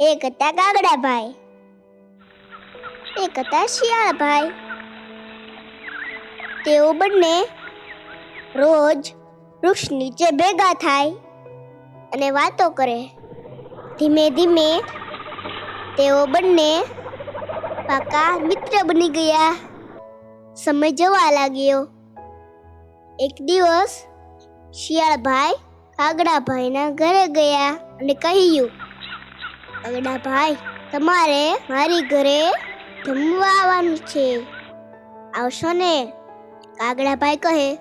એક હતા કાગડાભાઈ એક હતા શિયાળભાઈ તેઓ બંને રોજ વૃક્ષ નીચે ભેગા થાય અને વાતો કરે. ધીમે ધીમે તેઓ બંને પાકા મિત્ર બની ગયા. સમય જવા લાગ્યો. એક દિવસ શિયાળભાઈ કાગડાભાઈના ઘરે ગયા અને કહ્યું કાગડાભાઈ તમારે મારી ઘરે જમવા આવવાનું છે. આવશો ને? કાગડાભાઈ કહે.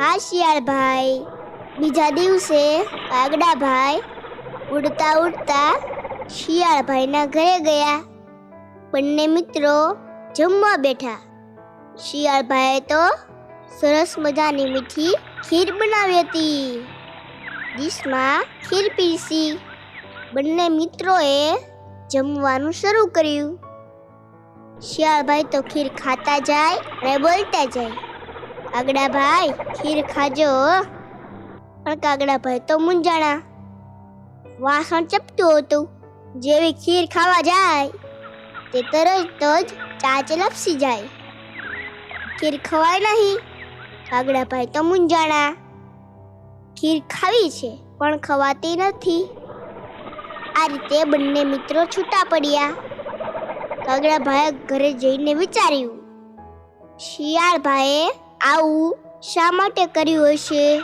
હા શિયાળભાઈ બીજા દિવસે કાગડાભાઈ ઉડતા ઉડતા શિયાળભાઈના ઘરે ગયા. બંને મિત્રો જમવા બેઠા. શિયાળભાઈએ તો સરસ મજાની મીઠી ખીર બનાવી હતી. ડીશમાં ખીર પીરસી. બંને મિત્રોએ જમવાનું શરૂ કર્યું. શિયાળભાઈ તો ખીર ખાતા જાય અને બોલતા જાય. કાગડાભાઈ, ખીર ખાજો. પણ કાગડાભાઈ તો મૂંઝાણા. વાસણ ચપતું હતું. જેવી ખીર ખાવા જાય, તે તરત જ ચાચે લપસી જાય. ખીર ખવાય નહીં. કાગડાભાઈ તો મૂંઝાણા. ખીર ખાવી છે, પણ ખવાતી નથી. આ રીતે બંને મિત્રો છૂટા પડ્યા. કાગડાભાઈએ ઘરે જઈને વિચાર્યું શિયાળભાઈએ આવું શા માટે કર્યું હશે?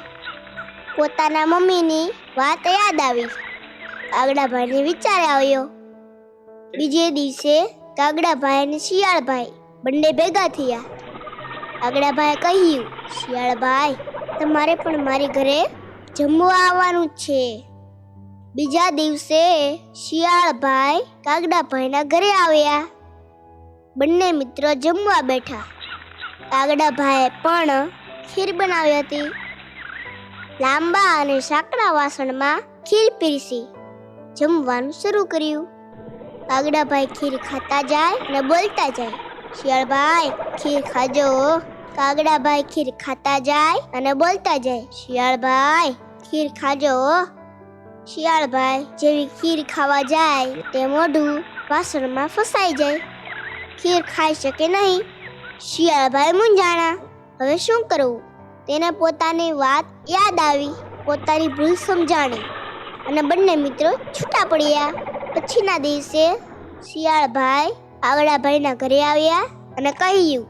પોતાના મમ્મીની વાત યાદ આવી. કાગડાભાઈને વિચાર આવ્યો. બીજે દિવસે કાગડાભાઈ અને શિયાળભાઈ બંને ભેગા થયા. કાગડાભાઈએ કહ્યું શિયાળભાઈ તમારે પણ મારી ઘરે જમવા આવવાનું છે. બીજા દિવસે શિયાળભાઈ કાગડાભાઈના ઘરે આવ્યા. બંને મિત્રો જમવા બેઠા. કાગડાભાઈએ પણ ખીર બનાવી હતી. લાંબા અને સાંકડા વાસણમાં ખીર પીરસી. જમવાનું શરૂ કર્યું. કાગડાભાઈ ખીર ખાતા જાય અને બોલતા જાય. શિયાળભાઈ, ખીર ખાજો. કાગડાભાઈ ખીર ખાતા જાય અને બોલતા જાય. શિયાળભાઈ, ખીર ખાજો. શિયાળભાઈ જેવી ખીર ખાવા જાય તે મોઢું વાસણમાં ફસાઈ જાય. ખીર ખાઈ શકે નહીં. શિયાળભાઈ મૂંઝાણા. હવે શું કરવું? તેને પોતાની વાત યાદ આવી. પોતાની ભૂલ સમજાણી. અને બંને મિત્રો છૂટા પડ્યા. પછીના દિવસે શિયાળભાઈ કાગડાભાઈના ઘરે આવ્યા અને કહ્યું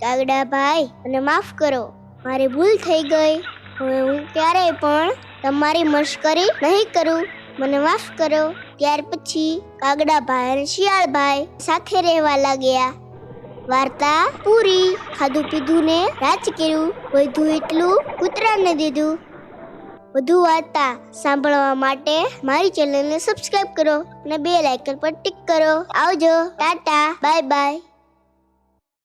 કાગડાભાઈ મને માફ કરો. મારી ભૂલ થઈ ગઈ. હવે હું ક્યારેય પણ તમારી મશ્કરી નહીં કરું. મને માફ કરો. ત્યાર પછી કાગડાભાઈ અને શિયાળભાઈ સાથે રહેવા લાગ્યા. વાર્તા પૂરી. ખાધું પીધું ને રાજ કર્યું. વધુ એટલું કૂતરાને દીધું. વધુ વાર્તા સાંભળવા માટે મારી ચેનલને સબસ્ક્રાઇબ કરો અને બે લાઇકન પર ટિક કરો. આવજો. ટાટા. Bye bye.